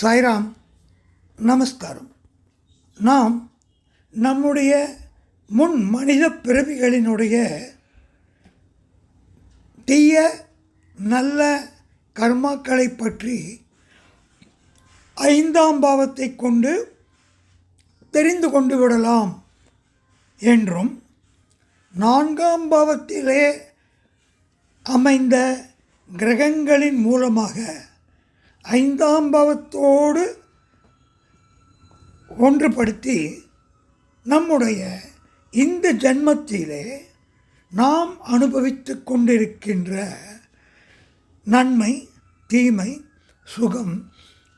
சாய்ராம் நமஸ்காரம். நாம் நம்முடைய முன் மனித பிறவிகளினுடைய தீய நல்ல கர்மாக்களை பற்றி ஐந்தாம் பாவத்தை கொண்டு தெரிந்து கொண்டு விடலாம் என்றும் நான்காம் பாவத்திலே அமைந்த கிரகங்களின் மூலமாக ஐந்தாம் பாவத்தோடு ஒன்றுபடுத்தி நம்முடைய இந்த ஜென்மத்திலே நாம் அனுபவித்து கொண்டிருக்கின்ற நன்மை தீமை சுகம்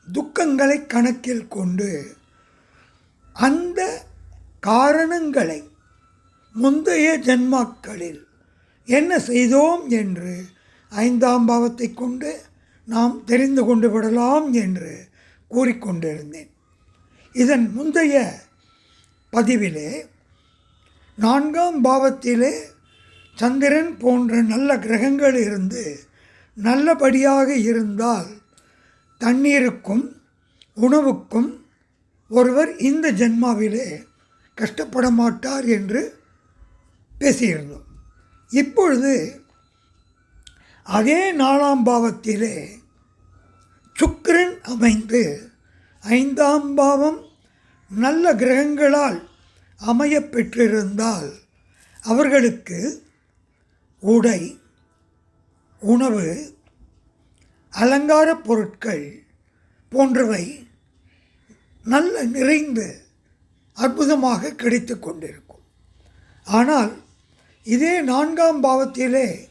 துக்கங்களை கணக்கில் கொண்டு அந்த காரணங்களை முந்தைய ஜென்மாக்களில் என்ன செய்தோம் என்று ஐந்தாம் பாவத்தை கொண்டு நாம் தெரிந்து கொண்டு விடலாம் என்று கூறிக்கொண்டிருந்தேன். இதன் முந்தைய பதிவிலே நான்காம் பாவத்திலே சந்திரன் போன்ற நல்ல கிரகங்கள் இருந்து நல்லபடியாக இருந்தால் தண்ணீருக்கும் உணவுக்கும் ஒருவர் இந்த ஜென்மாவிலே கஷ்டப்பட மாட்டார் என்று பேசியிருந்தோம். இப்பொழுது அதே நாலாம் பாவத்திலே சுக்கிரன் அமைந்து ஐந்தாம் பாவம் நல்ல கிரகங்களால் அமைய பெற்றிருந்தால் அவர்களுக்கு உடை உணவு அலங்கார பொருட்கள் போன்றவை நல்ல நிறைந்து அற்புதமாக கிடைத்து கொண்டிருக்கும். ஆனால் இதே நான்காம் பாவத்திலே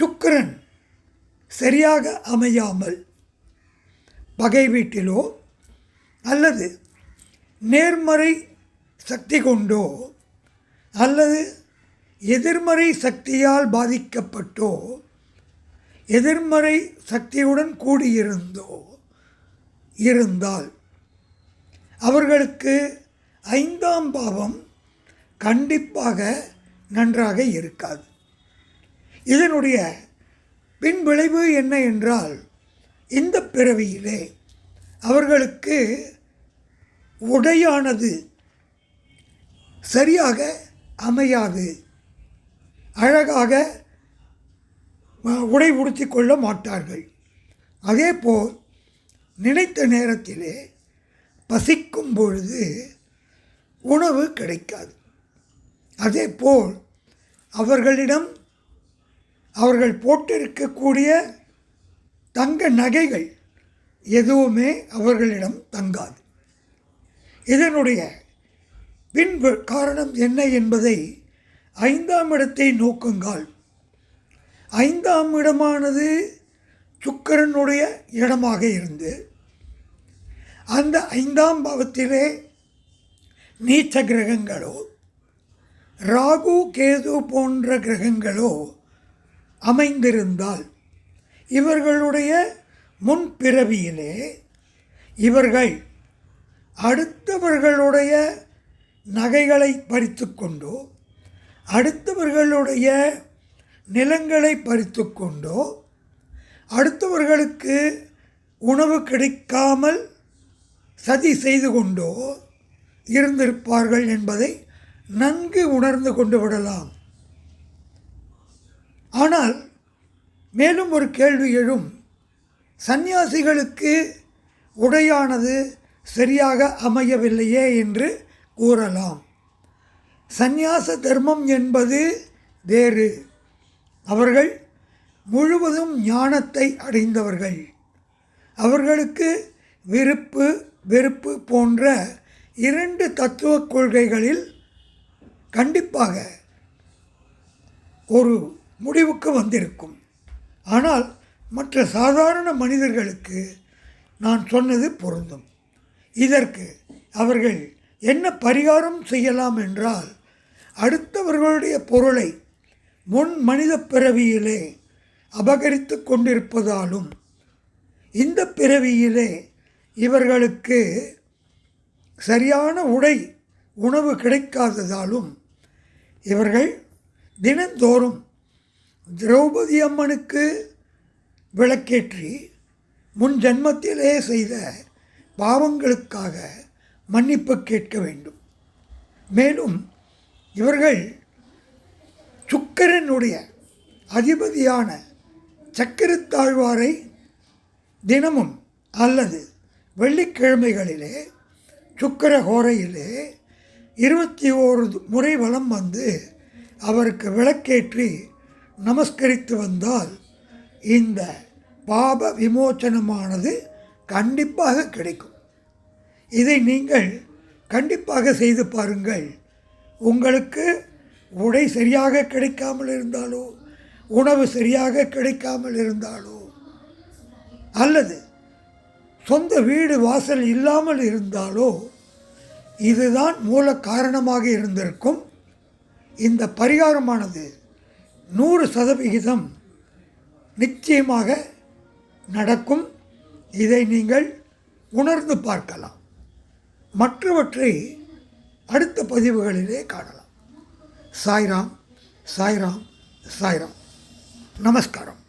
சுக்கரன் சரியாக அமையாமல் பகை வீட்டிலோ அல்லது நேர்மறை சக்தி கொண்டோ அல்லது எதிர்மறை சக்தியால் பாதிக்கப்பட்டோ எதிர்மறை சக்தியுடன் கூடியிருந்தோ இருந்தால் அவர்களுக்கு ஐந்தாம் பாவம் கண்டிப்பாக நன்றாக இருக்காது. இதனுடைய பின்விளைவு என்ன என்றால் இந்த பிறவியிலே அவர்களுக்கு உடையானது சரியாக அமையாது. அழகாக உடை உடுத்தி கொள்ள மாட்டார்கள். அதேபோல் நினைத்த நேரத்திலே பசிக்கும் பொழுது உணவு கிடைக்காது. அதேபோல் அவர்களிடம் அவர்கள் போட்டிருக்கக்கூடிய தங்க நகைகள் எதுவுமே அவர்களிடம் தங்காது. இதனுடைய பின்பு காரணம் என்ன என்பதை ஐந்தாம் இடத்தை நோக்குங்கள். ஐந்தாம் இடமானது சுக்கரனுடைய இடமாக இருந்து அந்த ஐந்தாம் பாவத்திலே நீச்ச கிரகங்களோ ராகு கேது போன்ற கிரகங்களோ அமைந்திருந்தால் இவர்களுடைய முன்பிறவியிலே இவர்கள் அடுத்தவர்களுடைய நகைகளை பறித்து கொண்டோ அடுத்தவர்களுடைய நிலங்களை பறித்து கொண்டோ அடுத்தவர்களுக்கு உணவு கிடைக்காமல் சதி செய்து கொண்டோ இருந்திருப்பார்கள் என்பதை நன்கு உணர்ந்து கொண்டு விடலாம். ஆனால் மேலும் ஒரு கேள்வி எழும். சந்நியாசிகளுக்கு உடையானது சரியாக அமையவில்லையே என்று கூறலாம். சந்நியாச தர்மம் என்பது வேறு. அவர்கள் முழுவதும் ஞானத்தை அடைந்தவர்கள். அவர்களுக்கு விருப்பு வெறுப்பு போன்ற இரண்டு தத்துவ கொள்கைகளில் கண்டிப்பாக ஒரு முடிவுக்கு வந்திருக்கும். ஆனால் மற்ற சாதாரண மனிதர்களுக்கு நான் சொன்னது பொருந்தும். இதற்கு அவர்கள் என்ன பரிகாரம் செய்யலாம் என்றால் அடுத்தவர்களுடைய பொருளை முன் மனித பிறவியிலே அபகரித்து கொண்டிருப்பதாலும் இந்த பிறவியிலே இவர்களுக்கு சரியான உடை உணவு கிடைக்காததாலும் இவர்கள் தினந்தோறும் திரௌபதி அம்மனுக்கு விளக்கேற்றி முன் ஜென்மத்திலே செய்த பாவங்களுக்காக மன்னிப்பு கேட்க வேண்டும். மேலும் இவர்கள் சுக்கரனுடைய அதிபதியான சக்கரத்தாழ்வாரை தினமும் அல்லது வெள்ளிக்கிழமைகளிலே சுக்கர ஹோரையிலே இருபத்தி ஓரு முறை வலம் வந்து அவருக்கு விளக்கேற்றி நமஸ்கரித்து வந்தால் இந்த பாப விமோச்சனமானது கண்டிப்பாக கிடைக்கும். இதை நீங்கள் கண்டிப்பாக செய்து பாருங்கள். உங்களுக்கு உடை சரியாக கிடைக்காமல் இருந்தாலோ உணவு சரியாக கிடைக்காமல் இருந்தாலோ அல்லது சொந்த வீடு வாசல் இல்லாமல் இருந்தாலோ இதுதான் மூல காரணமாக இருந்திருக்கும். இந்த பரிகாரமானது நூறு சதவிகிதம் நிச்சயமாக நடக்கும். இதை நீங்கள் உணர்ந்து பார்க்கலாம். மற்றவற்றை அடுத்த பதிவுகளிலே காணலாம். சாய்ராம் சாய்ராம் சாய்ராம். நமஸ்காரம்.